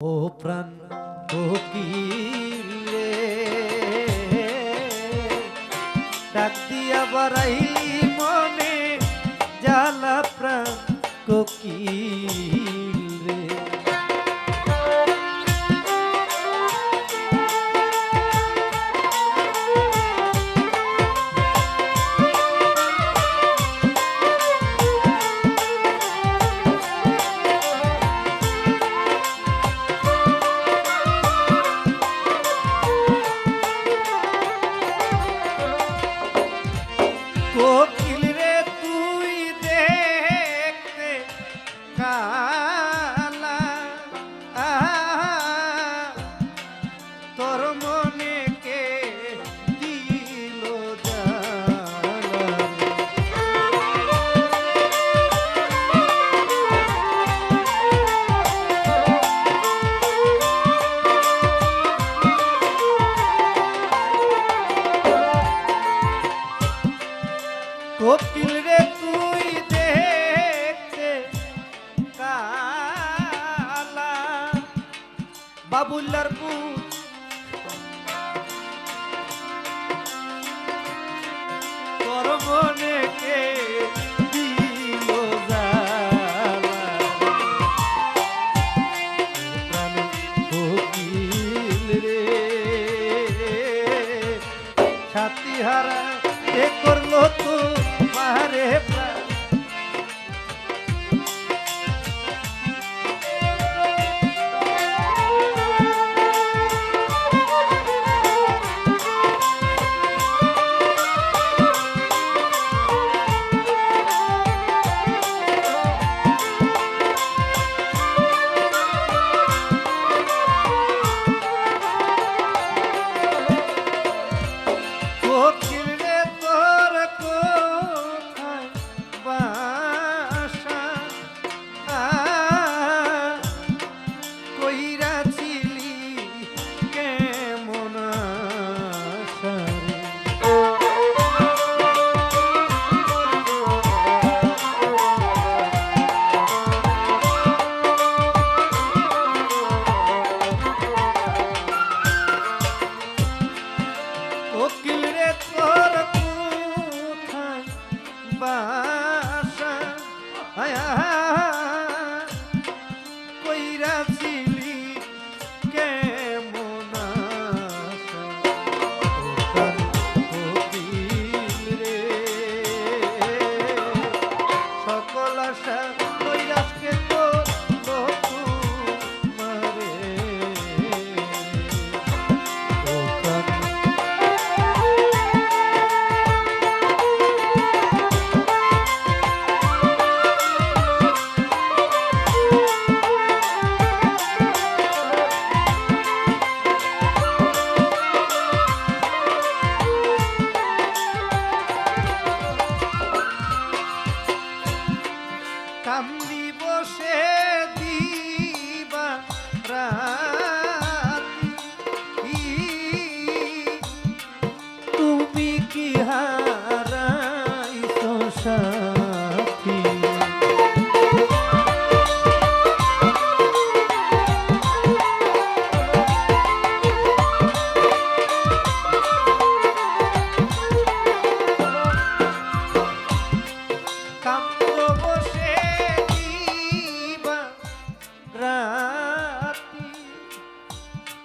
ও প্রাণ কোকিলে ডাক দিয়া বাড়াইলি মনে জ্বালা প্রাণ কোকিল। বাবুল্লার পুত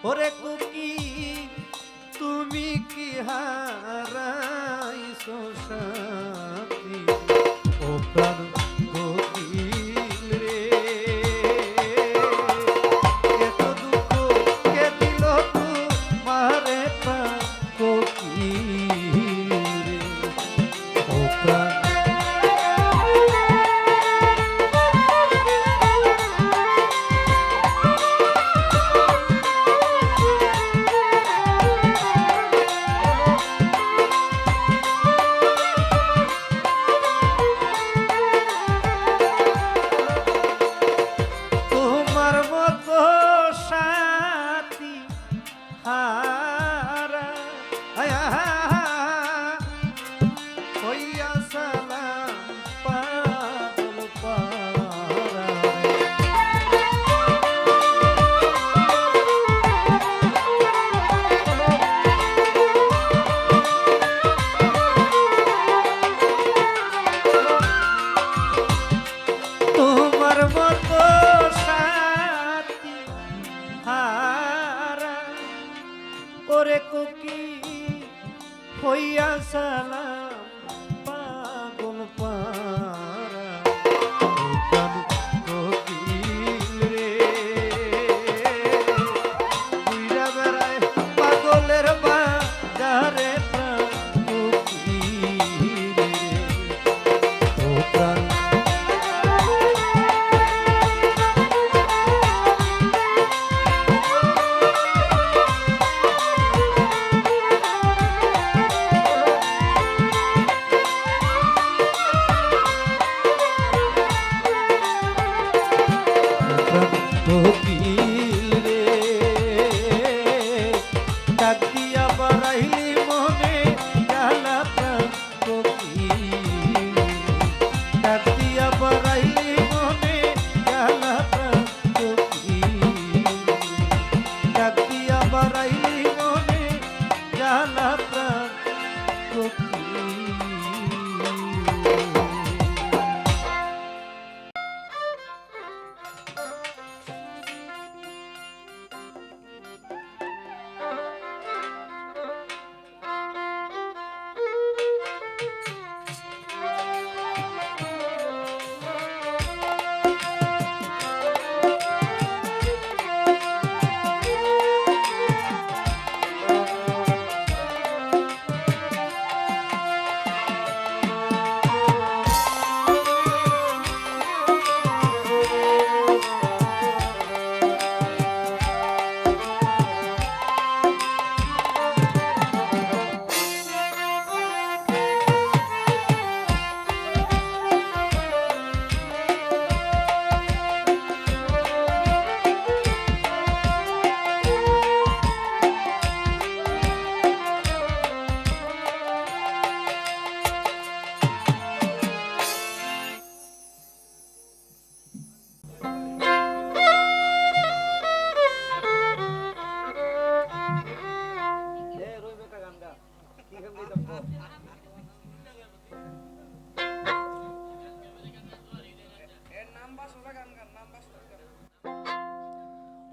ওরে কুকি তুমি কি হারাইছো সাথী? ও প্রাণ করে কুকি হইয়া সালা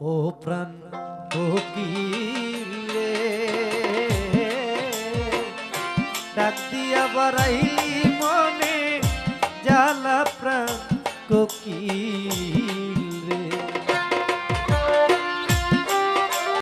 ও প্রাণ কোকিলে ডাক দিয়া বাড়াইলি